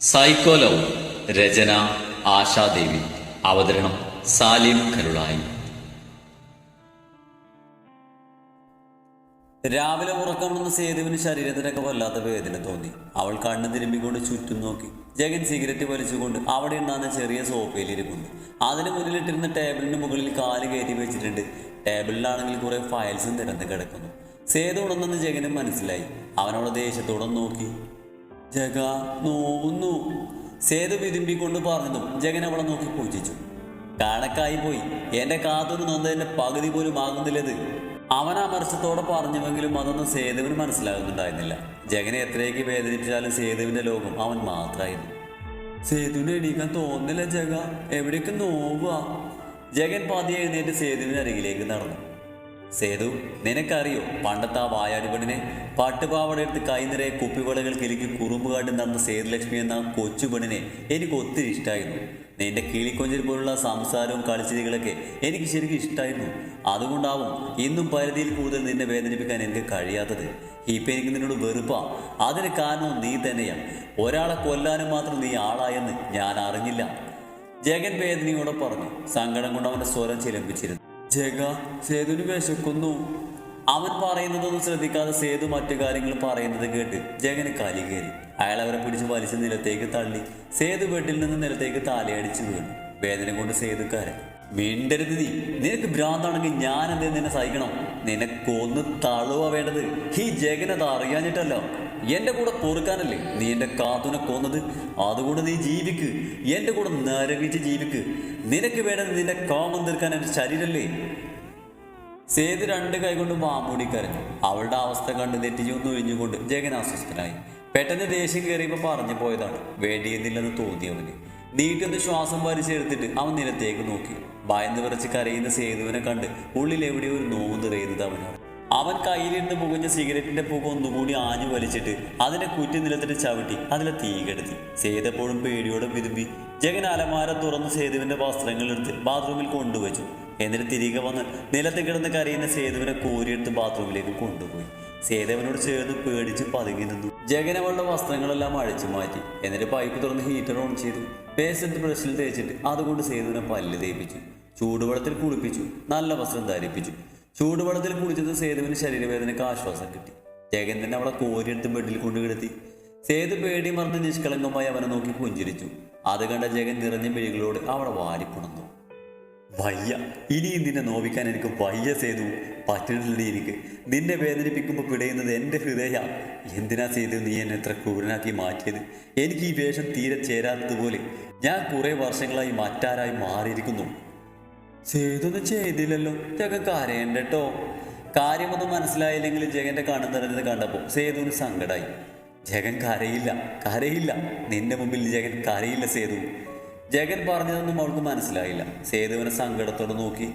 Psycho love രചന ആശാദേവി. അവതരണം സാലിം കരുളായി. രാവിലെ ഉറക്കമെന്ന് സേതുവിന് ശരീരത്തിനൊക്കെ വല്ലാത്ത വേദന തോന്നി. അവൾ കണ്ണ് തിരുമ്പിക്കൊണ്ട് ചുറ്റും നോക്കി. ജഗൻ സിഗരറ്റ് വലിച്ചുകൊണ്ട് അവിടെ ഉണ്ടാകുന്ന ചെറിയ സോഫയിൽ ഇരിക്കുന്നു. അതിന് മുന്നിലിട്ടിരുന്ന ടേബിളിന് മുകളിൽ കാൽ കയറ്റി വെച്ചിട്ടുണ്ട്. ടേബിളിലാണെങ്കിൽ കുറെ ഫയൽസും തിരന്ന് കിടക്കുന്നു. സേതു ഉണർന്നെന്ന് ജഗനും മനസ്സിലായി. അവനോട് ദേഷ്യത്തോടെ നോക്കി. ജഗ നോവുന്നു. സേതു വിതുമ്പിക്കൊണ്ട് പറഞ്ഞു ജഗൻ അവളെ നോക്കി പൂജിച്ചു. കണക്കായി പോയി. എന്റെ കാതൊരു നൊന്തതിന്റെ പകുതി പോലും ആകുന്നില്ലത്. അവൻ അമർച്ചത്തോടെ പറഞ്ഞുവെങ്കിലും അതൊന്നും സേതുവിന് മനസ്സിലാകുന്നുണ്ടായിരുന്നില്ല. ജഗനെ എത്രയൊക്കെ വേദനിപ്പിച്ചാലും സേതുവിന്റെ ലോകം അവൻ മാത്രമായിരുന്നു. സേതുവിനെ എണീക്കാൻ തോന്നില്ല ജഗ. എവിടേക്ക് നോവുക? ജഗൻ പതിയെ എഴുന്നേറ്റ് സേതുവിന് അരികിലേക്ക് നടന്നു. സേതു നിനക്കറിയോ പണ്ടത്തെ ആ വായാടി പെണ്ണിനെ പട്ടുപാവട എടുത്ത് കൈ നിറയെ കുപ്പിവളകൾ കിലുക്കി കുറുമ്പുകാട്ടി നടന്ന സേതുലക്ഷ്മി എന്ന കൊച്ചു പെണ്ണിനെ എനിക്ക് ഒത്തിരി ഇഷ്ടമായിരുന്നു നിന്റെ കിളിക്കൊഞ്ചൽ പോലുള്ള സംസാരവും കളിച്ചിരികളൊക്കെ എനിക്ക് ശരിക്കും ഇഷ്ടമായിരുന്നു അതുകൊണ്ടാവും ഇന്നും പരിധിയിൽ കൂടുതൽ നിന്നെ വേദനിപ്പിക്കാൻ എനിക്ക് കഴിയാത്തത്. ഇപ്പം എനിക്ക് നിന്നോട് വെറുപ്പാ. അതിന് കാരണവും നീ തന്നെയാണ്. ഒരാളെ കൊല്ലാനും മാത്രം നീ ആളായെന്ന് ഞാൻ അറിഞ്ഞില്ല. ജഗൻ വേദനയോടെ പറഞ്ഞു. സങ്കടം കൊണ്ട് അവന്റെ സ്വരം ചിലമ്പിച്ചിരുന്നു. ജഗ സേതുവിന് വിശക്കുന്നു. അവൻ പറയുന്നതൊന്നും ശ്രദ്ധിക്കാതെ സേതു മറ്റു കാര്യങ്ങൾ പറയുന്നത് കേട്ട് ജഗന് കലി കയറി. അയാൾ അവരെ പിടിച്ച് വലിച്ച് നിലത്തേക്ക് തള്ളി. സേതു ബെഡിൽ നിന്ന് നിലത്തേക്ക് താലയടിച്ചു വീണു. വേദന കൊണ്ട് സേതുക്കാരൻ മിണ്ടരുത് നീ. നിനക്ക് ഭ്രാന്താണെങ്കിൽ ഞാൻ എന്തേ നിന്നെ സഹിക്കണം. നിനക്കൊന്ന് തളുവ വേണ്ടത്. ഈ ജഗനത് അറിയാഞ്ഞിട്ടല്ലോ. എന്റെ കൂടെ പൊറുക്കാനല്ലേ നീ എന്റെ കാതുനെ കൊന്നത്? അതുകൊണ്ട് നീ ജീവിക്ക്. എന്റെ കൂടെ നരകിച്ച് ജീവിക്ക്. നിനക്ക് വേണ്ടത് നിന്റെ കാമം തീർക്കാൻ എന്റെ ശരീരമല്ലേ സേതു രണ്ട് കൈകൊണ്ട് മാമൂടി കരഞ്ഞു. അവളുടെ അവസ്ഥ കണ്ട് തെറ്റിച്ചൊന്ന് ഒഴിഞ്ഞുകൊണ്ട് ജഗൻ അസ്വസ്ഥനായി. പെട്ടെന്ന് ദേഷ്യം കയറിയപ്പോൾ പറഞ്ഞു പോയതാണ്. വേണ്ടിയെന്നില്ലെന്ന് തോന്നി അവന് ശ്വാസം വലിച്ചെടുത്തിട്ട് അവൻ നിലത്തേക്ക് നോക്കി. ഭയന്ന് വിറച്ച് കരയുന്ന സേതുവിനെ കണ്ട് ഉള്ളിൽ എവിടെയോ ഒരു നോവ് നിറയുന്നത് അവനാണ് അവൻ കയ്യിലിരുന്ന് പുകഞ്ഞ സിഗരറ്റിന്റെ പുക ഒന്നുകൂടി ആഞ്ഞു വലിച്ചിട്ട് അതിനെ കുറ്റി നിലത്തിട്ട് ചവിട്ടി അതിലെ തീ കെടുത്തി. സേതപ്പോഴും പേടിയോടെ വിരുമ്പി ജഗൻ അലമാര തുറന്ന് സേതുവിന്റെ വസ്ത്രങ്ങൾ എടുത്ത് ബാത്റൂമിൽ കൊണ്ടുവച്ചു. എന്നിട്ട് തിരികെ വന്ന് നിലത്ത് കിടന്ന് കരയുന്ന സേതുവിനെ കോരിയെടുത്ത് ബാത്റൂമിലേക്ക് കൊണ്ടുപോയി. സേതുവിനോട് ചേർന്ന് പേടിച്ച് പതുങ്ങി നിന്നു. ജഗൻ അവളുടെ വസ്ത്രങ്ങളെല്ലാം അഴിച്ചു മാറ്റി. എന്നിട്ട് പൈപ്പ് തുറന്ന് ഹീറ്റർ ഓൺ ചെയ്തു. പേസ്റ്റ് എടുത്ത് ബ്രഷിൽ തേച്ചിട്ട് അതുകൊണ്ട് സേതുവിനെ പല്ല് തേപ്പിച്ചു. ചൂടുവെള്ളത്തിൽ കുളിപ്പിച്ചു. നല്ല വസ്ത്രം ധരിപ്പിച്ചു. ചൂടുവെള്ളത്തിൽ കുളിച്ചത് സേതുവിന് ശരീരവേദനയ്ക്ക് ആശ്വാസം കിട്ടി. ജഗൻ തന്നെ അവളെ കോരിയെടുത്ത് ബെഡിൽ കൊണ്ടു കിടത്തി. സേതു പേടി മറന്ന് നിഷ്കളങ്കമായി അവനെ നോക്കി പുഞ്ചിരിച്ചു. അത് കണ്ട ജഗൻ നിറഞ്ഞ മിഴികളോട് അവളെ വാരിപ്പുണർന്നു. വയ്യ. ഇനി നിന്നെ നോവിക്കാൻ എനിക്ക് വയ്യ സേതു. പറ്റുന്നില്ല എനിക്ക്. നിന്നെ വേദനിപ്പിക്കുമ്പോൾ പിടയുന്നത് എന്റെ ഹൃദയ. എന്തിനാ സേതു നീ എന്നെ എത്ര ക്രൂരനാക്കി മാറ്റിയത്? എനിക്ക് ഈ വേഷം തീരെ ചേരാത്തതുപോലെ ഞാൻ കുറേ വർഷങ്ങളായി മറ്റാരായി മാറിയിരിക്കുന്നു. ചെയ്തൊന്നും ചെയ്തില്ലല്ലോ. കരയണ്ട കേട്ടോ കാര്യമൊന്നും മനസ്സിലായില്ലെങ്കിൽ ജഗന്റെ കണ്ണു നിറഞ്ഞത് കണ്ടപ്പോൾ സേതുവിന് സങ്കടമായി ജഗൻ കരയില്ല. കരയില്ല. നിന്റെ മുമ്പിൽ ജഗൻ കരയില്ല സേതു. ജഗൻ പറഞ്ഞതൊന്നും അവൾക്ക് മനസ്സിലായില്ല. സേതുവിനെ സങ്കടത്തോടെ നോക്കി.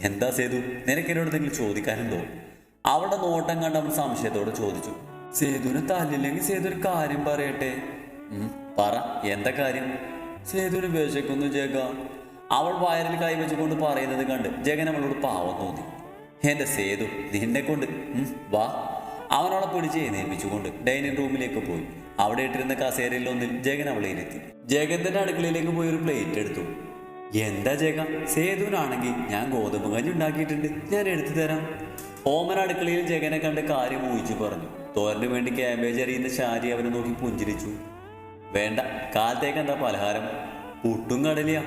എന്താ സേതു? നിനക്ക് എന്നോട് എന്തെങ്കിലും ചോദിക്കാനുണ്ടോ? അവളുടെ നോട്ടം കണ്ട് അവൻ സംശയത്തോടെ ചോദിച്ചു. സേതുവിന് തല്ലില്ലെങ്കിൽ സേതു ഒരു കാര്യം പറയട്ടെ? പറ. എന്താ കാര്യം? സേതുവിന് വിശക്കുന്നു ജഗ. അവൾ വയറിൽ കൈവച്ചുകൊണ്ട് പറയുന്നത് കണ്ട് ജഗൻ അവളോട് പാവം തോന്നി. എന്റെ സേതു നിന്നെ കൊണ്ട് വാ. അവനവളെ പിടിച്ച് എഴുന്നേൽപ്പിച്ചുകൊണ്ട് ഡൈനിങ് റൂമിലേക്ക് പോയി. അവിടെ ഇട്ടിരുന്ന കസേരയിൽ ഒന്നിൽ ജഗൻ അവളെ ഇരുത്തി തന്റെ അടുക്കളയിലേക്ക് പോയി ഒരു പ്ലേറ്റ് എടുത്തു. എന്താ ജഗ? സേതുവിനാണെങ്കിൽ ഞാൻ ഗോതമ്പ് കഞ്ഞി ഉണ്ടാക്കിയിട്ടുണ്ട്. ഞാൻ എടുത്തു തരാം. ഓമൻ അടുക്കളയിൽ ജഗനെ കണ്ട് കാര്യം ഊഹിച്ചു പറഞ്ഞു. തോരന് വേണ്ടി ക്യാബേജ് അറിയുന്ന ശാരി അവനെ നോക്കി പുഞ്ചിരിച്ചു. വേണ്ട കാലത്തേക്ക് എന്താ പലഹാരം? പുട്ടും കടലിയാ.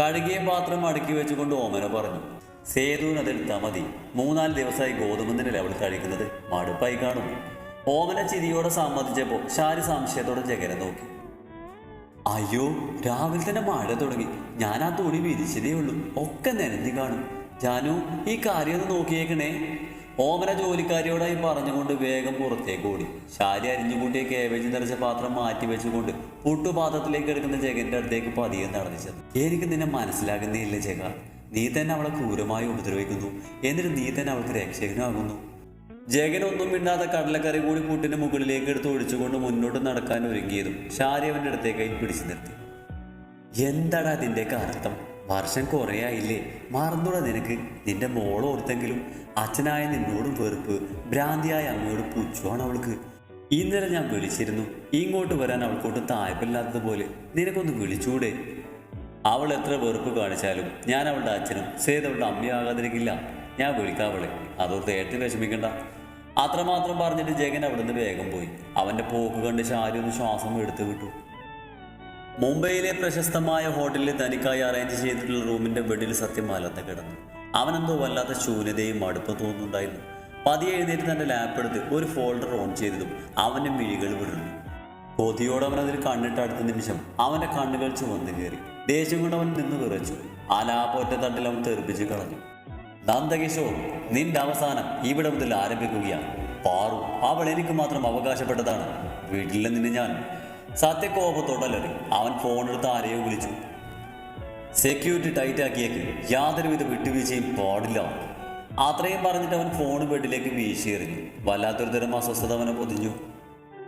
കഴുകിയ പാത്രം അടുക്കി വെച്ചുകൊണ്ട് ഓമന പറഞ്ഞു. സേതുവിനതെടുത്താൽ മതി. മൂന്നാൽ ദിവസമായി ഗോതമ്പ് അവൾ കഴിക്കുന്നത് മടുപ്പായി കാണും. ഓമന ചിരിയോടെ സമ്മതിച്ചപ്പോൾ ഷാരി സംശയത്തോടെ ജഗനെ നോക്കി. അയ്യോ രാവിലെ തന്നെ മഴ തുടങ്ങി. ഞാൻ ആ തുണി വിരിച്ചതേ ഉള്ളൂ. ഒക്കെ നനഞ്ഞു കാണും. ജാനു ഈ കാര്യം ഒന്ന് നോക്കിയേക്കണേ. ഓമന ജോലിക്കാരിയോടായി പറഞ്ഞുകൊണ്ട് വേഗം പുറത്തേക്ക് ഓടി. ശാരി അരിഞ്ഞുകൂട്ടിയ കേബേജ് നിറച്ച പാത്രം മാറ്റി വെച്ചുകൊണ്ട് പുട്ടുപാത്രത്തിലേക്ക് എടുക്കുന്ന ജഗന്റെ അടുത്തേക്ക് പതിയെ നടന്നു ചെന്നു. എനിക്ക് നിന്നെ മനസ്സിലാകുന്നേ ഇല്ല ജഗ. നീ തന്നെ അവളെ ക്രൂരമായി ഉപദ്രവിക്കുന്നു. എന്നിട്ട് നീ തന്നെ അവൾക്ക് രക്ഷകനാകുന്നു ജഗൻ ഒന്നും മിണ്ടാതെ കടലക്കറി കൂടി കൂട്ടിന്റെ മുകളിലേക്ക് എടുത്ത് ഒഴിച്ചുകൊണ്ട് മുന്നോട്ട് നടക്കാൻ ഒരുങ്ങിയതും ഷാരി അടുത്തേക്ക് കൈ പിടിച്ചു നിർത്തി. എന്താടാ അതിന്റെയൊക്കെ അർത്ഥം? വർഷം കുറേ ആയില്ലേ? മറന്നൂടാ നിനക്ക്. നിന്റെ മോളോർത്തെങ്കിലും അച്ഛനായ നിന്നോടും വെറുപ്പ് ഭ്രാന്തിയായ അമ്മയോട് പുച്ഛമാണ് അവൾക്ക്. ഇന്നലെ ഞാൻ വിളിച്ചിരുന്നു. ഇങ്ങോട്ട് വരാൻ അവൾക്കോട്ട് തായ്പില്ലാത്തതുപോലെ നിനക്കൊന്ന് വിളിച്ചൂടെ? അവൾ എത്ര വെറുപ്പ് കാണിച്ചാലും ഞാൻ അവളുടെ അച്ഛനും സേത് അവളുടെ അമ്മയാകാതിരിക്കില്ല ഞാൻ വിളിക്കാവളെ അതോർത്ത് ഏറ്റി വിഷമിക്കണ്ട. അത്രമാത്രം പറഞ്ഞിട്ട് ജഗൻ അവിടുന്ന് വേഗം പോയി. അവന്റെ പോക്ക് കണ്ട് ശാരി ഒന്ന് ശ്വാസം എടുത്തു വിട്ടു. മുംബൈയിലെ പ്രശസ്തമായ ഹോട്ടലിൽ തനിക്കായി അറേഞ്ച് ചെയ്തിട്ടുള്ള റൂമിന്റെ ബെഡിൽ സത്യം മലർന്ന് കിടന്നു. അവനെന്തോ വല്ലാത്ത ശൂന്യതയും മടുപ്പ് തോന്നുന്നുണ്ടായിരുന്നു. പതിയെ എഴുന്നേറ്റ് തന്റെ ലാപ്പ് എടുത്ത് ഒരു ഫോൾഡർ ഓൺ ചെയ്തതും അവന്റെ മിഴികൾ വിടുന്നു കൊതിയോടെ അവൻ അതിൽ കണ്ണിട്ട് അടുത്ത നിമിഷം അവന്റെ കണ്ണുകൾ ചുവന്നു കയറി. ദേഷ്യം കൊണ്ട് അവൻ നിന്ന് വിറച്ചു. ആ ലാപ്പ് ഒറ്റ തട്ടിൽ അവൻ തെറിപ്പിച്ച് കളഞ്ഞു. നന്ദകിഷോർ നിന്റെ അവസാനം ഇവിടെ മുതൽ ആരംഭിക്കുകയാണ്. പാറു അവൾ എനിക്ക് മാത്രം അവകാശപ്പെട്ടതാണ്. വീട്ടിൽ നിന്ന് ഞാൻ സത്യക്കോപത്തോടല്ലറി അവൻ ഫോണെടുത്ത് ആരെയോ വിളിച്ചു. സെക്യൂരിറ്റി ടൈറ്റ് ആക്കിയേക്ക്. യാതൊരുവിധ വിട്ടുവീഴ്ചയും പാടില്ല അത്രയും പറഞ്ഞിട്ട് അവൻ ഫോൺ വീട്ടിലേക്ക് വീശിയെറിഞ്ഞു. വല്ലാത്തൊരു തരം അസ്വസ്ഥത അവനെ പൊതിഞ്ഞു.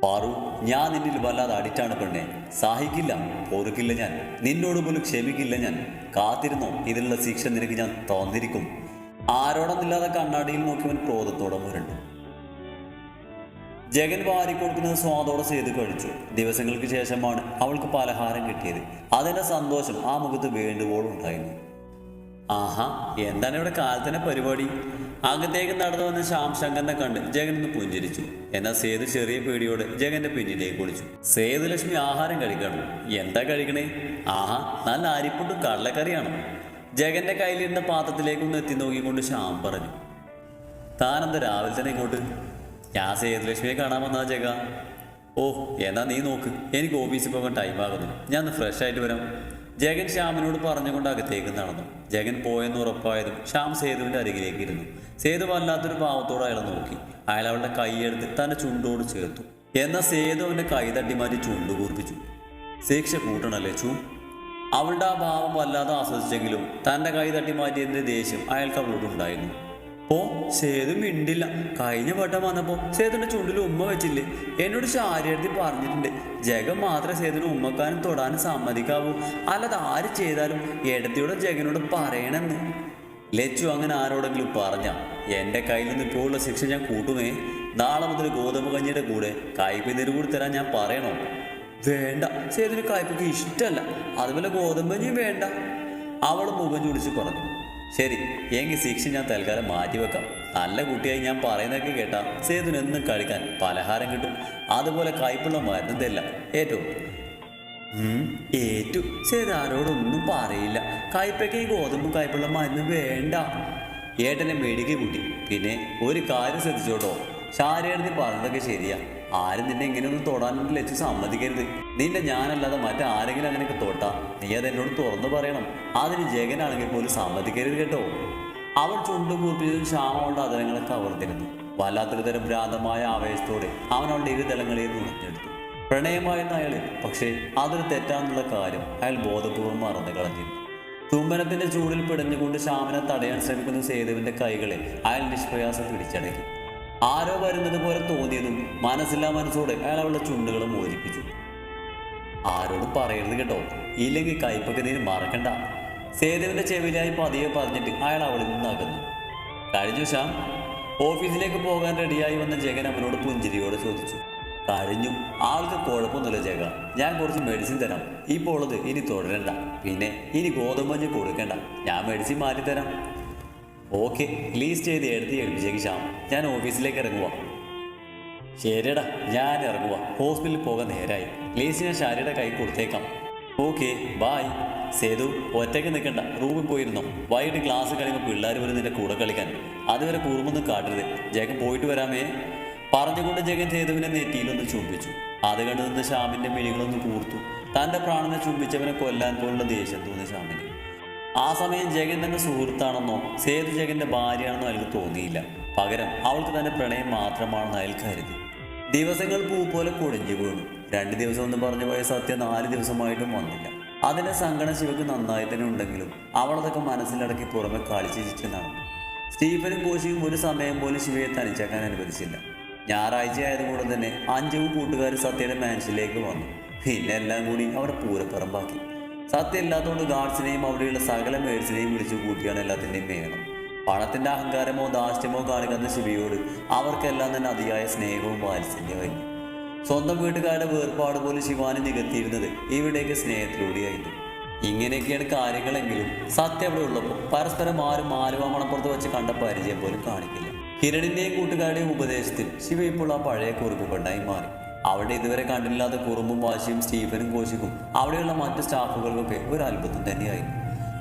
പാറു ഞാൻ നിന്നിൽ വല്ലാതെ അടിറ്റാണ് പെണ്ണെ. സഹിക്കില്ല പൊറുക്കില്ല ഞാൻ. നിന്നോട് പോലും ക്ഷമിക്കില്ല ഞാൻ. കാത്തിരുന്നോ? ഇതിനുള്ള ശിക്ഷ നിനക്ക് ഞാൻ തന്നിരിക്കും. ആരോടൊന്നില്ലാതെ കണ്ണാടിയിൽ നോക്കിയവൻ ക്രോധത്തോടെ മുരണ്ടു. ജഗൻ വാരിക്കൊടുക്കുന്നത് സ്വാദോടെ ചെയ്ത് കഴിച്ചു. ദിവസങ്ങൾക്ക് ശേഷമാണ് അവൾക്ക് പലഹാരം കിട്ടിയത്. അതിന്റെ സന്തോഷം ആ മുഖത്ത് വേണ്ടുവോളം ഉണ്ടായിരുന്നു. ആഹാ എന്താണ് ഇവിടെ കാലത്തിന്റെ പരിപാടി? അകത്തേക്ക് നടന്നു വന്ന ശ്യാം ശങ്കറിനെ കണ്ട് ജഗൻ ഒന്ന് പുഞ്ചിരിച്ചു. എന്നാൽ സേതു ചെറിയ പേടിയോട് ജഗന്റെ പിന്നിലേക്ക് കുളിച്ചു സേതു ലക്ഷ്മി ആഹാരം കഴിക്കണം എന്താ കഴിക്കണേ? ആഹാ നല്ല അരിപ്പുണ്ടും കടലക്കറിയാണ്? ജഗന്റെ കയ്യിലിരുന്ന പാത്രത്തിലേക്ക് ഒന്ന് എത്തി നോക്കിക്കൊണ്ട് ശ്യാം പറഞ്ഞു താനെന്താ രാവിലെ തന്നെ ഇങ്ങോട്ട്? ഞാൻ സേതുലക്ഷ്മിയെ കാണാൻ വന്നാ ജഗ? ഓ എന്നാ നീ നോക്ക് എനിക്ക് ഓഫീസിൽ പോകാൻ ടൈം ആകുന്നു ഞാൻ ഒന്ന് ഫ്രഷ് ആയിട്ട് വരാം. ജഗൻ ശ്യാമിനോട് പറഞ്ഞുകൊണ്ട് അകത്തേക്ക് നടന്നു. ജഗൻ പോയെന്ന് ഉറപ്പായതും ശ്യാം സേതുവിന്റെ അരികിലേക്ക് ഇരുന്നു. സേതു വല്ലാത്തൊരു ഭാവത്തോടെ അയാളെ നോക്കി. അയാൾ അവളുടെ കൈയെടുത്ത് തന്റെ ചുണ്ടോട് ചേർത്തു. എന്നാൽ സേതു അവന്റെ കൈ തട്ടി മാറ്റി ചുണ്ട് കൂർപ്പിച്ചു. ശിക്ഷ കൂട്ടണല്ലേ ചൂ? അവളുടെ ആ ഭാവം വല്ലാതെ ആസ്വദിച്ചെങ്കിലും തന്റെ കൈ തട്ടി മാറ്റിയതിന്റെ ദേഷ്യം അയാൾക്ക് അവളോട് ഉണ്ടായിരുന്നു. ഓ സേതു മിണ്ടില്ല. കഴിഞ്ഞ വട്ടം വന്നപ്പോൾ സേതുന്റെ ചുണ്ടിൽ ഉമ്മ വെച്ചില്ലേ? എന്നോട് ശാരിയെടുത്ത് പറഞ്ഞിട്ടുണ്ട്. ജഗൻ മാത്രമേ സേതുവിന് ഉമ്മക്കാനും തൊടാനും സമ്മതിക്കാവൂ. അല്ലാതെ ആര് ചെയ്താലും എടത്തിയോടെ ജഗനോട് പറയണമെന്ന് ലച്ചു അങ്ങനെ ആരോടെങ്കിലും പറഞ്ഞ എന്റെ കയ്യിൽ നിന്ന് ഇപ്പോഴുള്ള ശിക്ഷ ഞാൻ കൂട്ടുമേ നാളെ മുതൽ ഗോതമ്പ് കഞ്ഞിയുടെ കൂടെ കയ്പ് നീര് കൂടി തരാൻ ഞാൻ പറയണോ? വേണ്ട. സേതുന് കയ്പക്ക് ഇഷ്ടമല്ല അതുപോലെ ഗോതമ്പഞ്ഞിയും വേണ്ട. അവൾ മുഖം ചൊടിച്ച് പറഞ്ഞു ശരി എങ്കിൽ ശിക്ഷ ഞാൻ തൽക്കാലം മാറ്റിവെക്കാം. നല്ല കുട്ടിയായി ഞാൻ പറയുന്നതൊക്കെ കേട്ടാ സേതുന് എന്നും കഴിക്കാൻ പലഹാരം കിട്ടും. അതുപോലെ കയ്പുള്ള മരുന്ന് തരില്ല. ഏറ്റവും ഏറ്റു. സേത് ആരോടൊന്നും പറയില്ല. കയ്പയ്ക്ക് ഗോതമ്പ് കയ്പുള്ള മരുന്ന് വേണ്ട. ഏട്ടനെ മെഴുകി കൂട്ടി. പിന്നെ ഒരു കാര്യം ശ്രദ്ധിച്ചോട്ടോ? ശാരീരത്തിൽ പറഞ്ഞതൊക്കെ ശരിയാ. ആരും നിന്നെ ഇങ്ങനെയൊന്നും തൊടാനൊന്നും ലച്ച് സമ്മതിക്കരുത്. നിന്റെ ഞാനല്ലാതെ മറ്റാരെങ്കിലും അങ്ങനെയൊക്കെ തൊട്ടാ. നീ അത് എന്നോട് തുറന്നു പറയണം. അതിന് ജഗനാണെങ്കിൽ പോലും സമ്മതിക്കരുത് കേട്ടോ. അവൾ ചുണ്ടും കൂർപ്പിച്ചതും ശ്യാമ അവളുടെ അതരങ്ങളെ കവർന്നിരുന്നു വല്ലാത്തൊരു തരം ഭ്രാന്തമായ ആവേശത്തോടെ അവൻ അവളുടെ ഇരുതലങ്ങളിൽ നുണഞ്ഞെടുത്തു പ്രണയമായിരുന്ന അയാൾ പക്ഷേ അതൊരു തെറ്റാന്നുള്ള കാര്യം അയാൾ ബോധപൂർവം മറന്നു കളഞ്ഞിരുന്നു. ചുംബനത്തിന്റെ ചൂടിൽ പിടഞ്ഞുകൊണ്ട് ശ്യാമനെ തടയാൻ ശ്രമിക്കുന്ന സേതുവിന്റെ കൈകളെ അയാൾ നിഷ്പ്രയാസം പിടിച്ചടക്കി. ആരോ വരുന്നത് പോലെ തോന്നിയതും മനസ്സില്ലാ മനസ്സോടെ അയാൾ അവളുടെ ചുണ്ടുകൾ മോചിപ്പിച്ചു. ആരോട് പറയരുത് കേട്ടോ. ഇല്ലെങ്കിൽ കയ്പൊക്കെ നീ മറക്കണ്ട. സേതുവിന്റെ ചെവിലായി പതിയെ പറഞ്ഞിട്ട് അയാൾ അവളിൽ നിന്ന് അകന്നു. കഴിഞ്ഞു ശ്യാം ഓഫീസിലേക്ക് പോകാൻ റെഡിയായി വന്ന ജഗൻ അവനോട് പുഞ്ചിരിയോടെ ചോദിച്ചു. കഴിഞ്ഞു. ആൾക്ക് കുഴപ്പമൊന്നുമില്ല ജഗ ഞാൻ കുറച്ച് മെഡിസിൻ തരാം. ഇപ്പോൾ ഉള്ളത് ഇനി തുടരണ്ട. പിന്നെ ഇനി ഗോതമ്പഞ്ഞ് കൊടുക്കണ്ട. ഞാൻ മെഡിസിൻ മാറ്റിത്തരാം. ഓക്കെ ലീസ്റ്റ് ചെയ്ത് എഴുതി ഏൽപ്പിച്ചേക്ക് ഞാൻ ഓഫീസിലേക്ക് ഇറങ്ങുക ശരിയടാ ഞാൻ ഇറങ്ങുക ഹോസ്പിറ്റലിൽ പോകാൻ നേരായി. ലീസ് ഞാൻ ഷാരിയുടെ കൈ കൊടുത്തേക്കാം. ഓക്കെ ബായ് സേതു ഒറ്റയ്ക്ക് നിൽക്കണ്ട. റൂമിൽ പോയിരുന്നു. വൈകിട്ട് ക്ലാസ് കഴിയുമ്പോൾ പിള്ളേർ വരും നിന്റെ കൂടെ കളിക്കാൻ. അതുവരെ കുറുമൊന്നും കാട്ടരുത്. ജഗൻ പോയിട്ട് വരാമേ. പറഞ്ഞുകൊണ്ട് ജഗൻ സേതുവിനെ നെറ്റിയിലൊന്ന് ചുംബിച്ചു. അത് കണ്ടു നിന്ന് ശ്യാമിന്റെ മിഴികളൊന്ന് കൂർത്തു. തന്റെ പ്രാണനെ ചുംബിച്ചവനെ കൊല്ലാൻ പോലുള്ള ദേഷ്യം തോന്നി ശ്യാമിന്. ആ സമയം ജഗൻ തന്റെ സുഹൃത്താണെന്നോ സേതു ജഗന്റെ ഭാര്യയാണെന്നോ അയാൾക്ക് തോന്നിയില്ല. പകരം അവൾക്ക് തന്നെ പ്രണയം മാത്രമാണെന്ന് അയാൾ കരുതി. ദിവസങ്ങൾ പൂ പോലെ കൊടിഞ്ഞു വീണു. രണ്ട് ദിവസം എന്ന് പറഞ്ഞു പോയ സത്യം നാല് ദിവസമായിട്ടും വന്നില്ല. അതിന്റെ സങ്കടം ശിവക്ക് നന്നായി തന്നെ ഉണ്ടെങ്കിലും അവളതൊക്കെ മനസ്സിലടക്കി പുറമെ കളിച്ചിരിച്ച് നടന്നു സ്റ്റീഫനും കോശിയും ഒരു സമയം പോലും ശിവയെ തനിച്ചാക്കാൻ അനുവദിച്ചില്ല. ഞായറാഴ്ച ആയതുകൊണ്ട് തന്നെ അഞ്ചവും കൂട്ടുകാർ സത്യയുടെ മാൻഷനിലേക്ക് വന്നു. പിന്നെ എല്ലാം കൂടി അവിടെ പൂരപ്പറമ്പാക്കി. സത്യം ഇല്ലാത്തതുകൊണ്ട് ഗാഡ്സിനെയും അവിടെയുള്ള സകല മേഴ്സിനെയും വിളിച്ചു കൂട്ടിയാണ് എല്ലാത്തിന്റെയും മേളം പണത്തിന്റെ അഹങ്കാരമോ ദാഷ്ട്യമോ കാണിക്കുന്ന ശിവയോട് അവർക്കെല്ലാം തന്നെ അതിയായ സ്നേഹവും വാത്സല്യമായിരുന്നു സ്വന്തം വീട്ടുകാരുടെ വേർപാട് പോലും ശിവാനി നികത്തിയിരുന്നത് ഇവിടേക്ക് സ്നേഹത്തിലൂടെയായിരുന്നു. ഇങ്ങനെയൊക്കെയാണ് കാര്യങ്ങളെങ്കിലും സത്യം അവിടെ ഉള്ളപ്പോൾ പരസ്പരം ആരും ആലുവ മണപ്പുറത്ത് വെച്ച് കണ്ട പരിചയം പോലും കാണിക്കില്ല. കിരണിന്റെയും കൂട്ടുകാരുടെയും ഉപദേശത്തിൽ ശിവ ഇപ്പോൾ ആ പഴയ കുറുക്കുപെണ്ണായി മാറി. അവിടെ ഇതുവരെ കണ്ടില്ലാത്ത കുറുമ്പും വാശിയും സ്റ്റീഫനും കോശിക്കും അവിടെയുള്ള മറ്റു സ്റ്റാഫുകൾക്കൊക്കെ ഒരു അത്ഭുതം തന്നെയായിരുന്നു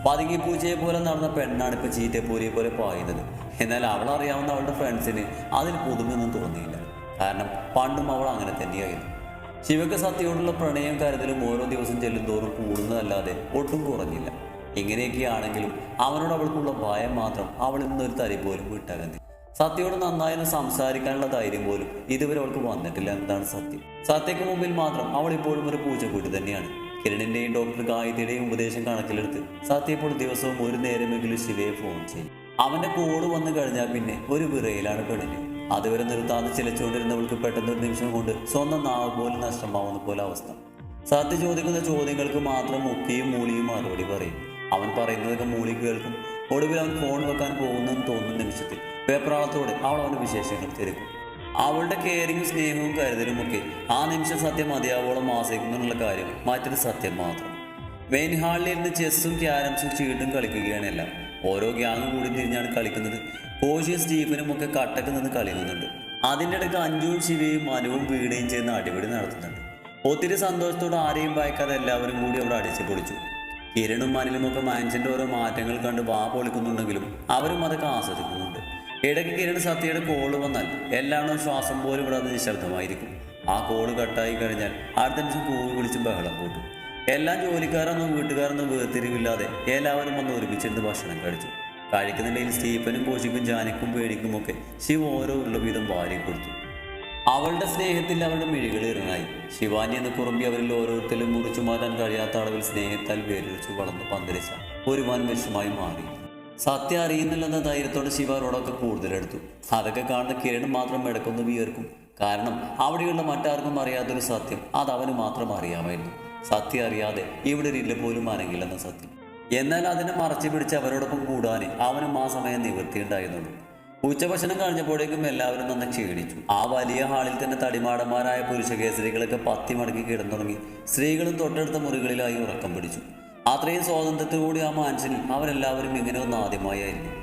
പതുങ്ങി പൂച്ചയെ പോലെ നടന്ന പെണ്ണാണ് ഇപ്പൊ ചീറ്റപ്പൂരിയെ പോലെ പായുന്നത്. എന്നാൽ അവൾ അറിയാവുന്ന അവളുടെ ഫ്രണ്ട്സിന് അതിൽ പുതുമൊന്നും തോന്നിയില്ല. കാരണം പണ്ടും അവൾ അങ്ങനെ തന്നെയായിരുന്നു. ശിവക്ക് സത്യയോടുള്ള പ്രണയം കരുതലും ഓരോ ദിവസം ചെല്ലും തോറും കൂടുന്നതല്ലാതെ ഒട്ടും കുറഞ്ഞില്ല. ഇങ്ങനെയൊക്കെയാണെങ്കിലും അവനോട് അവൾക്കുള്ള ഭയം മാത്രം അവൾ ഇന്നൊരു തരി പോലും വിട്ടകന്നി സത്യയോട് നന്നായി ഒന്ന് സംസാരിക്കാനുള്ള ധൈര്യം പോലും ഇതുവരെ അവൾക്ക് വന്നിട്ടില്ല എന്നതാണ് സത്യം. സത്യക്ക് മുമ്പിൽ മാത്രം അവൾ ഇപ്പോഴും ഒരു പൂച്ചക്കുട്ടി തന്നെയാണ്. കിരണിന്റെയും ഡോക്ടർ ഗായത്രിയുടെയും ഉപദേശം കണക്കിലെടുത്ത് സത്യ ഇപ്പോൾ ദിവസവും ഒരു നേരമെങ്കിലും ശിവയെ ഫോൺ ചെയ്യും. അവന്റെ കോൾ വന്നു കഴിഞ്ഞാൽ പിന്നെ ഒരു വിറയിലാണ് പെണ്ണിന്. അതുവരെ നിർത്താതെ ചിലച്ചുകൊണ്ടിരുന്നവൾക്ക് പെട്ടെന്ന് ഒരു നിമിഷം കൊണ്ട് സ്വന്തം നാവ് പോലും നഷ്ടമാവുന്ന പോലെ അവസ്ഥ. സത്യ ചോദിക്കുന്ന ചോദ്യങ്ങൾക്ക് മാത്രം മുക്കിയും മൂളിയും മറുപടി പറയും. അവൻ പറയുന്നതൊക്കെ മൂളി കേൾക്കും. ഒടുവിൽ അവൻ ഫോൺ വെക്കാൻ പോകുന്നെന്ന് തോന്നുന്ന നിമിഷത്തിൽ പേപ്പറാളത്തോടെ അവൾ അവന്റെ വിശേഷങ്ങൾ തിരക്കും അവളുടെ കെയറിങ്ങും സ്നേഹവും കരുതലും ഒക്കെ ആ നിമിഷം സത്യം മതിയാവോളം ആസ്വദിക്കുന്നുള്ള കാര്യം മറ്റൊരു സത്യം മാത്രം. മെയിൻ ഹാളിലിരുന്ന് ചെസ്സും ക്യാരംസും ചീട്ടും കളിക്കുകയാണ് എല്ലാം. ഓരോ ഗ്യാങ് കൂടി തിരിഞ്ഞാണ് കളിക്കുന്നത്. കോശിയും സ്റ്റീഫനും ഒക്കെ കട്ടക്ക് നിന്ന് കളിക്കുന്നുണ്ട്. അതിന്റെ ഇടയ്ക്ക് അഞ്ചും ശിവയും മനുവും വീടുകയും ചെയ്യുന്ന അടിപിടി നടത്തുന്നുണ്ട്. ഒത്തിരി സന്തോഷത്തോടെ ആരെയും ഭയക്കാതെ എല്ലാവരും കൂടി അവിടെ അടിച്ചു പൊളിച്ചു. കിരണും മനിലും ഒക്കെ മനുഷ്യന്റെ ഓരോ മാറ്റങ്ങൾ കണ്ട് വാ പൊളിക്കുന്നുണ്ടെങ്കിലും അവരും അതൊക്കെ ആസ്വദിക്കുന്നുണ്ട്. ഇടയ്ക്ക് കിരൺ സത്യയുടെ കോൾ വന്നാൽ എല്ലാവരും ശ്വാസം പോലും ഇവിടെ നിശബ്ദമായിരിക്കും. ആ കോൾ കട്ടായി കഴിഞ്ഞാൽ അടുത്ത നിമിഷം കൂവി വിളിച്ച് ബഹളം കൂട്ടും. എല്ലാ ജോലിക്കാരൊന്നും വീട്ടുകാരൊന്നും വേർതിരിവില്ലാതെ എല്ലാവരും വന്ന് ഒരുമിച്ചിരുന്ന് ഭക്ഷണം കഴിച്ചു. കഴിക്കുന്നുണ്ടെങ്കിൽ സ്റ്റീഫനും കോശിക്കും ജാനിക്കും പേടിക്കും ഒക്കെ ശിവ ഓരോ ഉള്ള വീതം വാരി കൊടുത്തു. അവളുടെ സ്നേഹത്തിൽ അവളുടെ മിഴികൾ ഇറങ്ങായി ശിവാനി എന്ന് കുറുമ്പി അവരിൽ ഓരോരുത്തരും മുറിച്ചു മാറ്റാൻ കഴിയാത്ത അളവിൽ സ്നേഹത്താൽ വേരൊഴിച്ചു വളർന്ന് പന്തലിച്ച ഒരു വൻ വിഷമായി മാറി. സത്യം അറിയുന്നില്ലെന്ന ധൈര്യത്തോടെ ശിവ അവരോടൊക്കെ കൂടുതലെടുത്തു. അതൊക്കെ കാണുന്ന കിരൺ മാത്രം ഇടക്കൊന്ന് വിയർക്കും. കാരണം അവിടെയുള്ള മറ്റാർക്കും അറിയാത്തൊരു സത്യം അത് അവന് മാത്രം അറിയാമായിരുന്നു. സത്യം അറിയാതെ ഇവിടെ ഇല്ല പോലും അനങ്ങില്ലെന്ന സത്യം. എന്നാൽ അതിനെ മറച്ചു പിടിച്ച് അവരോടൊപ്പം കൂടാൻ അവനും ആ സമയം നിവൃത്തിയുണ്ടായിരുന്നുള്ളൂ. ഉച്ചഭക്ഷണം കഴിഞ്ഞപ്പോഴേക്കും എല്ലാവരും നന്ന് ക്ഷീണിച്ചു. ആ വലിയ ഹാളിൽ തന്നെ തടിമാടന്മാരായ പുരുഷകേസരികളൊക്കെ പത്തി മടക്കി കിടന്നുറങ്ങി സ്ത്രീകളും തൊട്ടടുത്ത മുറികളിലായി ഉറക്കം പിടിച്ചു. അത്രയും സ്വാതന്ത്ര്യത്തോടെ ആ മാൻഷനിൽ അവരെല്ലാവരും ഇങ്ങനെ ഒന്ന് ആദ്യമായായിരുന്നു.